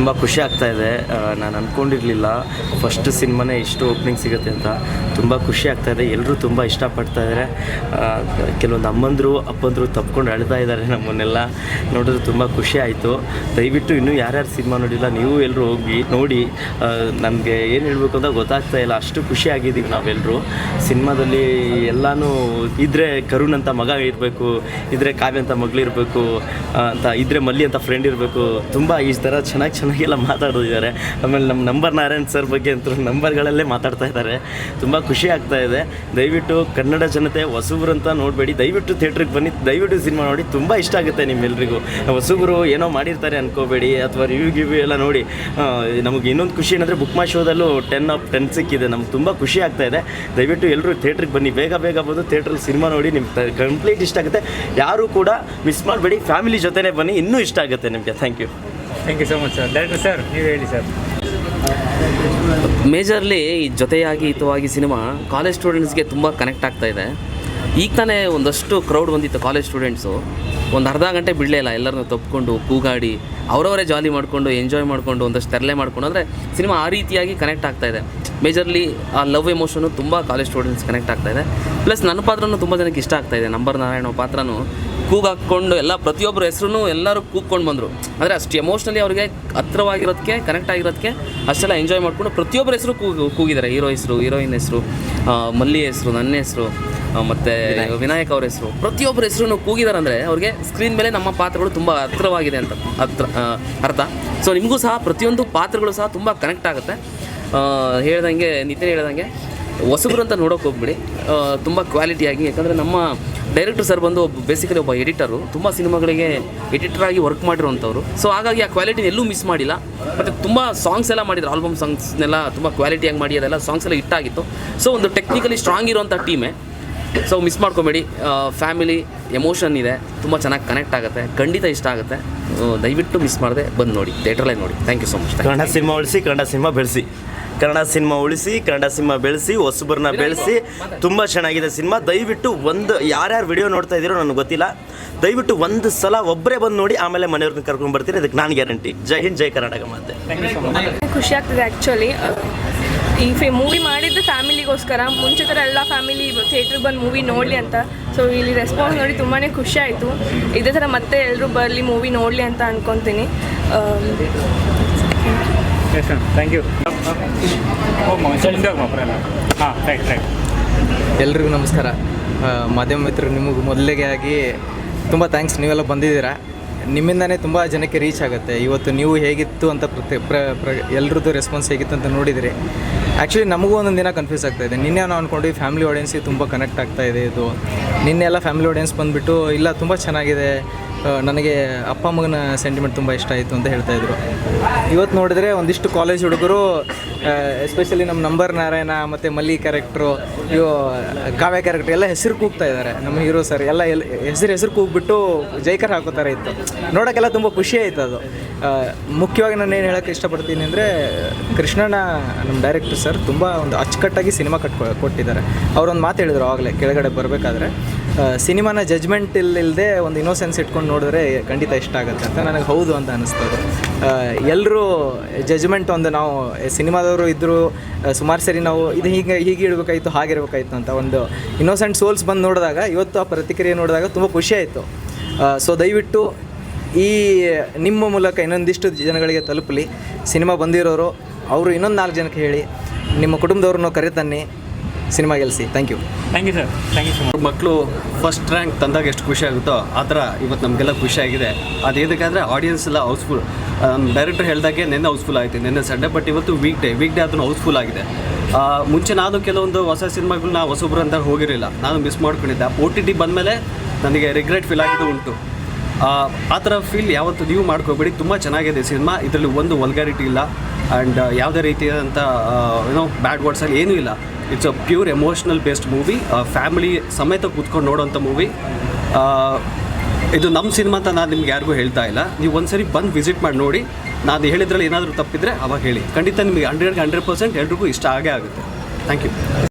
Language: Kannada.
ತುಂಬ ಖುಷಿ ಆಗ್ತಾ ಇದೆ. ನಾನು ಅಂದ್ಕೊಂಡಿರಲಿಲ್ಲ ಫಸ್ಟ್ ಸಿನಿಮಾನೇ ಇಷ್ಟು ಓಪನಿಂಗ್ ಸಿಗುತ್ತೆ ಅಂತ. ತುಂಬ ಖುಷಿ ಆಗ್ತಾ ಇದೆ. ಎಲ್ಲರೂ ತುಂಬ ಇಷ್ಟಪಡ್ತಾ ಇದ್ದಾರೆ ಕೆಲವೊಂದು ಅಮ್ಮಂದರು, ಅಪ್ಪಂದರು ತಪ್ಕೊಂಡು ಅಳ್ತಾ ಇದ್ದಾರೆ ನಮ್ಮನ್ನೆಲ್ಲ. ನೋಡಿದ್ರೆ ತುಂಬ ಖುಷಿ ಆಯಿತು. ದಯವಿಟ್ಟು ಇನ್ನೂ ಯಾರ್ಯಾರು ಸಿನಿಮಾ ನೋಡಿಲ್ಲ, ನೀವು ಎಲ್ಲರೂ ಹೋಗಿ ನೋಡಿ. ನಮಗೆ ಏನು ಹೇಳಬೇಕು ಅಂತ ಗೊತ್ತಾಗ್ತಾ ಇಲ್ಲ. ಅಷ್ಟು ಖುಷಿ ಆಗಿದ್ದೀವಿ ನಾವೆಲ್ಲರೂ ಸಿನಿಮಾದಲ್ಲಿ ಎಲ್ಲನೂ ಇದ್ರೆ ಕರುಣ್ ಅಂತ ಮಗ ಇರಬೇಕು, ಇದ್ರೆ ಕಾವ್ಯ ಅಂತ ಮಗಳಿರಬೇಕು ಅಂತ ಇದ್ರೆ ಮಲ್ಲಿ ಅಂತ ಫ್ರೆಂಡ್ ಇರಬೇಕು. ತುಂಬ ಈ ಥರ ಚೆನ್ನಾಗಿ ಚೆನ್ನಾಗಿ ಚೆನ್ನಾಗೆಲ್ಲ ಮಾತಾಡ್ತಿದ್ದಾರೆ ಆಮೇಲೆ ನಮ್ಮ ನಂಬರ್ ನಾರಾಯಣ್ ಸರ್ ಬಗ್ಗೆ ಅಂತೂ ನಂಬರ್ಗಳಲ್ಲೇ ಮಾತಾಡ್ತಾ ಇದ್ದಾರೆ. ತುಂಬ ಖುಷಿ ಆಗ್ತಾ ಇದೆ. ದಯವಿಟ್ಟು ಕನ್ನಡ ಜನತೆ ಹೊಸಬ್ರು ಅಂತ ನೋಡಬೇಡಿ. ದಯವಿಟ್ಟು ಥಿಯೇಟ್ರಿಗೆ ಬನ್ನಿ. ದಯವಿಟ್ಟು ಸಿನಿಮಾ ನೋಡಿ. ತುಂಬ ಇಷ್ಟ ಆಗುತ್ತೆ ನಿಮ್ಮೆಲ್ಲರಿಗೂ ಹೊಸಬ್ರು ಏನೋ ಮಾಡಿರ್ತಾರೆ ಅನ್ಕೋಬೇಡಿ. ಅಥವಾ ರಿವ್ಯೂ ಗಿವ್ಯೂ ಎಲ್ಲ ನೋಡಿ. ನಮಗೆ ಇನ್ನೊಂದು ಖುಷಿ ಏನಂದರೆ ಬುಕ್ ಮಾ ಶೋದಲ್ಲೂ ಟೆನ್ ಆಫ್ ಟೆನ್ ಸಿಕ್ಕಿದೆ. ನಮ್ಗೆ ತುಂಬ ಖುಷಿ ಆಗ್ತಾ ಇದೆ. ದಯವಿಟ್ಟು ಎಲ್ಲರೂ ಥಿಯೇಟ್ರಿಗೆ ಬನ್ನಿ. ಬೇಗ ಬೇಗ ಬಂದು ಥಿಯೇಟ್ರಲ್ಲಿ ಸಿನಿಮಾ ನೋಡಿ ನಿಮ್ಗೆ ಕಂಪ್ಲೀಟ್ ಇಷ್ಟ ಆಗುತ್ತೆ. ಯಾರೂ ಕೂಡ ಮಿಸ್ ಮಾಡಬೇಡಿ. ಫ್ಯಾಮಿಲಿ ಜೊತೆನೇ ಬನ್ನಿ. ಇನ್ನೂ ಇಷ್ಟ ಆಗುತ್ತೆ ನಿಮಗೆ. Thank you thank you so much sir director sir ನೀವು ಹೇಳಿ ಸರ್ ಮೇಜರ್ಲಿ ಜೊತೆಯಾಗಿ ಹಿತವಾಗಿ ಸಿನಿಮಾ ಕಾಲೇಜ್ ಸ್ಟೂಡೆಂಟ್ಸ್ಗೆ ತುಂಬ ಕನೆಕ್ಟ್ ಆಗ್ತಾ ಇದೆ. ಈಗ ತಾನೇ ಒಂದಷ್ಟು ಕ್ರೌಡ್ ಬಂದಿತ್ತು ಕಾಲೇಜ್ ಸ್ಟೂಡೆಂಟ್ಸು. ಒಂದು ಅರ್ಧ ಗಂಟೆ ಬಿಡಲೇ ಇಲ್ಲ, ಎಲ್ಲರನ್ನೂ ತಪ್ಪಿಕೊಂಡು ಕೂಗಾಡಿ, ಅವರವರೇ ಜಾಲಿ ಮಾಡಿಕೊಂಡು ಎಂಜಾಯ್ ಮಾಡಿಕೊಂಡು, ಒಂದಷ್ಟು ತೆರಲೆ ಮಾಡ್ಕೊಂಡು, ಅಂದರೆ ಸಿನಿಮಾ ಆ ರೀತಿಯಾಗಿ ಕನೆಕ್ಟ್ ಆಗ್ತಾ ಇದೆ. ಮೇಜರ್ಲಿ ಆ ಲವ್ ಎಮೋಷನು ತುಂಬ ಕಾಲೇಜ್ ಸ್ಟೂಡೆಂಟ್ಸ್ ಕನೆಕ್ಟ್ ಆಗ್ತಾ ಇದೆ. ಪ್ಲಸ್ ನನ್ನ ಪಾತ್ರನೂ ತುಂಬ ಜನಕ್ಕೆ ಇಷ್ಟ ಆಗ್ತಾ ಇದೆ. ನಂಬರ್ ನಾರಾಯಣ ಪಾತ್ರನೂ ಕೂಗ್ ಹಾಕ್ಕೊಂಡು ಎಲ್ಲ ಪ್ರತಿಯೊಬ್ಬರ ಹೆಸರು ಎಲ್ಲರೂ ಕೂಗ್ಕೊಂಡು ಬಂದರು. ಅಂದರೆ ಅಷ್ಟು ಎಮೋಷ್ನಲಿ ಅವರಿಗೆ ಹತ್ರವಾಗಿರೋದಕ್ಕೆ ಕನೆಕ್ಟ್ ಆಗಿರೋದಕ್ಕೆ ಅಷ್ಟೆಲ್ಲ ಎಂಜಾಯ್ ಮಾಡಿಕೊಂಡು ಪ್ರತಿಯೊಬ್ಬರ ಹೆಸರು ಕೂಗು ಕೂಗಿದ್ದಾರೆ. ಹೀರೋ ಹೆಸರು ಹೀರೋಯಿನ್ ಹೆಸರು ಮಲ್ಲಿ ಹೆಸರು ನನ್ನ ಹೆಸರು ಮತ್ತು ವಿನಾಯಕ್. ಅವ್ರ ಹೆಸರು. ಪ್ರತಿಯೊಬ್ಬರ ಹೆಸರು ಕೂಗಿದ್ದಾರೆ ಅಂದರೆ ಅವ್ರಿಗೆ ಸ್ಕ್ರೀನ್ ಮೇಲೆ ನಮ್ಮ ಪಾತ್ರಗಳು ತುಂಬ ಹತ್ರವಾಗಿದೆ ಅಂತ ಹತ್ರ ಅರ್ಥ? ಸೊ ನಿಮಗೂ ಸಹ ಪ್ರತಿಯೊಂದು ಪಾತ್ರಗಳು ಸಹ ತುಂಬ ಕನೆಕ್ಟ್ ಆಗುತ್ತೆ. ಹೇಳ್ದಂಗೆ ನಿತಿನ್ ಹೇಳ್ದಂಗೆ ಹೊಸಬ್ರು ಅಂತ ನೋಡೋಕೆ ಹೋಗ್ಬಿಡಿ. ತುಂಬ ಕ್ವಾಲಿಟಿಯಾಗಿ ಯಾಕಂದರೆ ನಮ್ಮ ಡೈರೆಕ್ಟರ್ ಸರ್ ಬಂದು ಒಬ್ಬ ಬೇಸಿಕಲಿ ಒಬ್ಬ ಎಡಿಟರು ತುಂಬ ಸಿನಿಮಾಗಳಿಗೆ ಎಡಿಟರಾಗಿ ವರ್ಕ್ ಮಾಡಿರುವಂಥವ್ರು. ಸೊ ಹಾಗಾಗಿ ಆ ಕ್ವಾಲಿಟಿನ ಎಲ್ಲೂ ಮಿಸ್ ಮಾಡಿಲ್ಲ. ಮತ್ತು ತುಂಬ ಸಾಂಗ್ಸ್ ಎಲ್ಲ ಮಾಡಿದ್ರು ಆಲ್ಬಮ್ ಸಾಂಗ್ಸ್ನೆಲ್ಲ ತುಂಬ ಕ್ವಾಲಿಟಿಯಾಗಿ ಮಾಡಿ, ಅದೆಲ್ಲ ಸಾಂಗ್ಸ್ ಎಲ್ಲ ಹಿಟ್ಟಾಗಿತ್ತು ಸೊ ಒಂದು ಟೆಕ್ನಿಕಲಿ ಸ್ಟ್ರಾಂಗ್ ಇರುವಂಥ ಟೀಮೇ ಸೊ ಮಿಸ್ ಮಾಡ್ಕೊಬೇಡಿ. ಫ್ಯಾಮಿಲಿ ಎಮೋಷನ್ ಇದೆ. ತುಂಬ ಚೆನ್ನಾಗಿ ಕನೆಕ್ಟ್ ಆಗುತ್ತೆ. ಖಂಡಿತ ಇಷ್ಟ ಆಗುತ್ತೆ. ದಯವಿಟ್ಟು ಮಿಸ್ ಮಾಡದೆ ಬಂದು ನೋಡಿ. ಥಿಯೇಟ್ರಲ್ಲೇ ನೋಡಿ. Thank you so much Kannada cinema ಉಳಿಸಿ ಕನ್ನಡ ಸಿನಿಮಾ ಬೆಳೆಸಿ. ಕನ್ನಡ ಸಿನಿಮಾ ಉಳಿಸಿ ಕನ್ನಡ ಸಿನಿಮಾ ಬೆಳೆಸಿ ಹೊಸಬರನ್ನ ಬೆಳೆಸಿ. ತುಂಬ ಚೆನ್ನಾಗಿದೆ ಸಿನಿಮಾ. ದಯವಿಟ್ಟು ಒಂದು ಯಾರ್ಯಾರು ವಿಡಿಯೋ ನೋಡ್ತಾ ಇದ್ದೀರೋ ನನಗೆ ಗೊತ್ತಿಲ್ಲ. ದಯವಿಟ್ಟು ಒಂದು ಸಲ ಒಬ್ಬರೇ ಬಂದು ನೋಡಿ ಆಮೇಲೆ ಮನೆಯವ್ರನ್ನ ಕರ್ಕೊಂಡು ಬರ್ತೀನಿ. ಅದಕ್ಕೆ ನಾನು ಗ್ಯಾರಂಟಿ ಜೈ ಹಿಂದ್ ಜೈ ಕರ್ನಾಟಕ ಮಾತೆ. ಥ್ಯಾಂಕ್ ಯು ಸೊ ಮಚ್ ಖುಷಿ ಆಗ್ತದೆ ಆ್ಯಕ್ಚುಲಿ ಈ ಫಿ ಮೂವಿ ಮಾಡಿದ್ದು ಫ್ಯಾಮಿಲಿಗೋಸ್ಕರ ಮುಂಚೆ ಥರ ಎಲ್ಲ ಫ್ಯಾಮಿಲಿ ಥಿಯೇಟ್ರಿಗೆ ಬಂದು ಮೂವಿ ನೋಡಲಿ ಅಂತ. ಸೊ ಇಲ್ಲಿ ರೆಸ್ಪಾನ್ಸ್ ನೋಡಿ ತುಂಬಾ ಖುಷಿ ಆಯಿತು. ಇದೇ ಥರ ಮತ್ತೆ ಎಲ್ಲರೂ ಬರಲಿ ಮೂವಿ ನೋಡಲಿ ಅಂತ ಮ್ಯಾಮ್ ಥ್ಯಾಂಕ್ ಯು ಹಾಂ ರೈಟ್ ರೈಟ್ ಎಲ್ರಿಗೂ ನಮಸ್ಕಾರ. ಮಾಧ್ಯಮ ಮಿತ್ರರು ನಿಮಗೆ ಮೊದಲಿಗೆ ಆಗಿ ತುಂಬ ಥ್ಯಾಂಕ್ಸ್ ನೀವೆಲ್ಲ ಬಂದಿದ್ದೀರಾ? ನಿಮ್ಮಿಂದನೇ ತುಂಬ ಜನಕ್ಕೆ ರೀಚ್ ಆಗುತ್ತೆ. ಇವತ್ತು ನೀವು ಹೇಗಿತ್ತು ಅಂತ ಪ್ರತಿ ಪ್ರ ಪ್ರ ಎಲ್ರದ್ದು ರೆಸ್ಪಾನ್ಸ್ ಹೇಗಿತ್ತು ಅಂತ ನೋಡಿದಿರಿ. ಆ್ಯಕ್ಚುಲಿ ನಮಗೂ ಒಂದೊಂದು ದಿನ ಕನ್ಫ್ಯೂಸ್ ಆಗ್ತಾ ಇದೆ. ನಿನ್ನೆ ನಾವು ಅಂದ್ಕೊಂಡು ಫ್ಯಾಮಿಲಿ ಆಡಿಯನ್ಸಿಗೆ ತುಂಬ ಕನೆಕ್ಟ್ ಆಗ್ತಾ ಇದೆ ಇದು. ನಿನ್ನೆ ಎಲ್ಲ ಫ್ಯಾಮಿಲಿ ಆಡಿಯನ್ಸ್ ಬಂದುಬಿಟ್ಟು, ಇಲ್ಲ, ತುಂಬ ಚೆನ್ನಾಗಿದೆ. ನನಗೆ ಅಪ್ಪ ಮಗನ ಸೆಂಟಿಮೆಂಟ್ ತುಂಬ ಇಷ್ಟ ಆಯಿತು ಅಂತ ಹೇಳ್ತಾ ಇದ್ರು. ಇವತ್ತು ನೋಡಿದ್ರೆ ಒಂದಿಷ್ಟು ಕಾಲೇಜ್ ಹುಡುಗರು ಎಸ್ಪೆಷಲಿ ನಮ್ಮ ನಂಬರ್ ನಾರಾಯಣ ಮತ್ತು ಮಲ್ಲಿ ಕ್ಯಾರೆಕ್ಟ್ರು ಇವು ಕಾವ್ಯ ಕ್ಯಾರೆಕ್ಟ್ರ್ ಎಲ್ಲ ಹೆಸರು ಕೂಗ್ತಾ ಇದ್ದಾರೆ ನಮ್ಮ ಹೀರೋ ಸರ್ ಎಲ್ಲ ಎಲ್, ಹೆಸರು ಹೆಸರು ಕೂಗ್ಬಿಟ್ಟು ಜೈಕರ್ ಹಾಕೋತಾರೆ ಇತ್ತು. ನೋಡೋಕ್ಕೆಲ್ಲ ತುಂಬ ಖುಷಿ ಆಯಿತು ಅದು. ಮುಖ್ಯವಾಗಿ ನಾನು ಏನು ಹೇಳೋಕ್ಕೆ ಇಷ್ಟಪಡ್ತೀನಿ ಅಂದರೆ ಕೃಷ್ಣನ ನಮ್ಮ ಡೈರೆಕ್ಟರ್ ಸರ್ ತುಂಬ ಒಂದು ಅಚ್ಚುಕಟ್ಟಾಗಿ ಸಿನಿಮಾ ಕಟ್ಕೊ, ಕೊಟ್ಟಿದ್ದಾರೆ. ಅವರೊಂದು ಮಾತು ಹೇಳಿದರು ಆಗಲೇ, ಕೆಳಗಡೆ ಬರಬೇಕಾದ್ರೆ. ಸಿನಿಮಾನ ಜಜ್ಮೆಂಟ್ ಇಲ್ಲದೆ ಒಂದು ಇನ್ನೋಸೆನ್ಸ್ ಇಟ್ಕೊಂಡು ನೋಡಿದ್ರೆ ಖಂಡಿತ ಇಷ್ಟ ಆಗುತ್ತೆ ಅಂತ ನನಗೆ ಹೌದು ಅಂತ ಅನಿಸ್ತದೆ. ಎಲ್ಲರೂ ಜಜ್ಮೆಂಟ್ ಒಂದು ನಾವು ಸಿನಿಮಾದವರು ಇದ್ದರು ಸುಮಾರು ಸರಿ ನಾವು ಇದು ಹೀಗೆ ಹೀಗೆ ಇಡಬೇಕಾಯ್ತು ಹಾಗಿರ್ಬೇಕಾಯ್ತು ಅಂತ ಒಂದು ಇನ್ನೋಸೆಂಟ್ ಸೋಲ್ಸ್ ಬಂದು ನೋಡಿದಾಗ, ಇವತ್ತು ಆ ಪ್ರತಿಕ್ರಿಯೆ ನೋಡಿದಾಗ ತುಂಬ ಖುಷಿ ಆಯಿತು. ಸೊ ದಯವಿಟ್ಟು ಈ, ನಿಮ್ಮ ಮೂಲಕ ಇನ್ನೊಂದಿಷ್ಟು ಜನಗಳಿಗೆ ತಲುಪಲಿ. ಸಿನಿಮಾ ಬಂದಿರೋರು, ಅವರು ಇನ್ನೊಂದು ನಾಲ್ಕು ಜನಕ್ಕೆ ಹೇಳಿ. ನಿಮ್ಮ ಕುಟುಂಬದವ್ರನ್ನೂ ಕರೆತನ್ನಿ. ಸಿನಿಮಾ ಗೆಲ್ಲಿಸಿ thank you thank you sir thank you sir much ಮಕ್ಕಳು ಫಸ್ಟ್ ರ್ಯಾಂಕ್ ತಂದಾಗ ಎಷ್ಟು ಖುಷಿ ಆಗುತ್ತೋ ಆ ಥರ ಇವತ್ತು ನಮಗೆಲ್ಲ ಖುಷಿ ಆಗಿದೆ. ಅದು ಏನಕ್ಕಾದರೆ ಆಡಿಯನ್ಸ್ ಎಲ್ಲ ಹೌಸ್ಫುಲ್ ಡೈರೆಕ್ಟರ್ ಹೇಳ್ದಾಗೆ ನಿನ್ನೆ ಹೌಸ್ಫುಲ್ ಆಯಿತು ನಿನ್ನೆ ಸಂಡೆ ಬಟ್ ಇವತ್ತು ವೀಕ್ ಡೇ ವೀಕ್ ಡೇ ಅದನ್ನು ಹೌಸ್ಫುಲ್ ಆಗಿದೆ ಮುಂಚೆ ನಾನು ಕೆಲವೊಂದು ಹೊಸ ಸಿನಿಮಾಗಳನ್ನ ಹೊಸೊಬ್ರು ಅಂತ ಹೋಗಿರಲಿಲ್ಲ. ನಾನು ಮಿಸ್ ಮಾಡ್ಕೊಂಡಿದ್ದೆ. ಓ ಟಿ ಟಿ ಬಂದಮೇಲೆ ನನಗೆ ರಿಗ್ರೆಟ್ ಫೀಲ್ ಆಗಿದ್ದು ಉಂಟು. ಆ, ಆ ಥರ ಫೀಲ್ ಯಾವತ್ತು ನೀವು ಮಾಡ್ಕೋಬೇಡಿ. ತುಂಬ ಚೆನ್ನಾಗಿದೆ ಸಿನಿಮಾ. ಇದರಲ್ಲಿ ಒಂದು ವಲ್ಗಾರಿಟಿ ಇಲ್ಲ. ಆ್ಯಂಡ್ ಯಾವುದೇ ರೀತಿಯಾದಂಥ ಏನೋ ಬ್ಯಾಡ್ ವರ್ಡ್ಸಲ್ಲಿ ಏನೂ ಇಲ್ಲ. It's a pure emotional based movie family ಸಮೇತ ಕೂತ್ಕೊಂಡು ನೋಡೋಂಥ ಮೂವಿ ಇದು ನಮ್ಮ ಸಿನಿಮಾ ಅಂತ ನಾನು ನಿಮ್ಗೆ ಯಾರಿಗೂ ಹೇಳ್ತಾ ಇಲ್ಲ. ನೀವು ಒಂದ್ಸರಿ ಬಂದು ವಿಸಿಟ್ ಮಾಡಿ ನೋಡಿ. ನಾನು ಹೇಳಿದ್ರಲ್ಲಿ ಏನಾದರೂ ತಪ್ಪಿದ್ರೆ ಅವಾಗ ಹೇಳಿ. ಖಂಡಿತ ನಿಮಗೆ ಹಂಡ್ರೆಡ್ಗೆ ಹಂಡ್ರೆಡ್ ಪರ್ಸೆಂಟ್ ಎಲ್ರಿಗೂ ಇಷ್ಟ ಆಗೇ ಆಗುತ್ತೆ. Thank you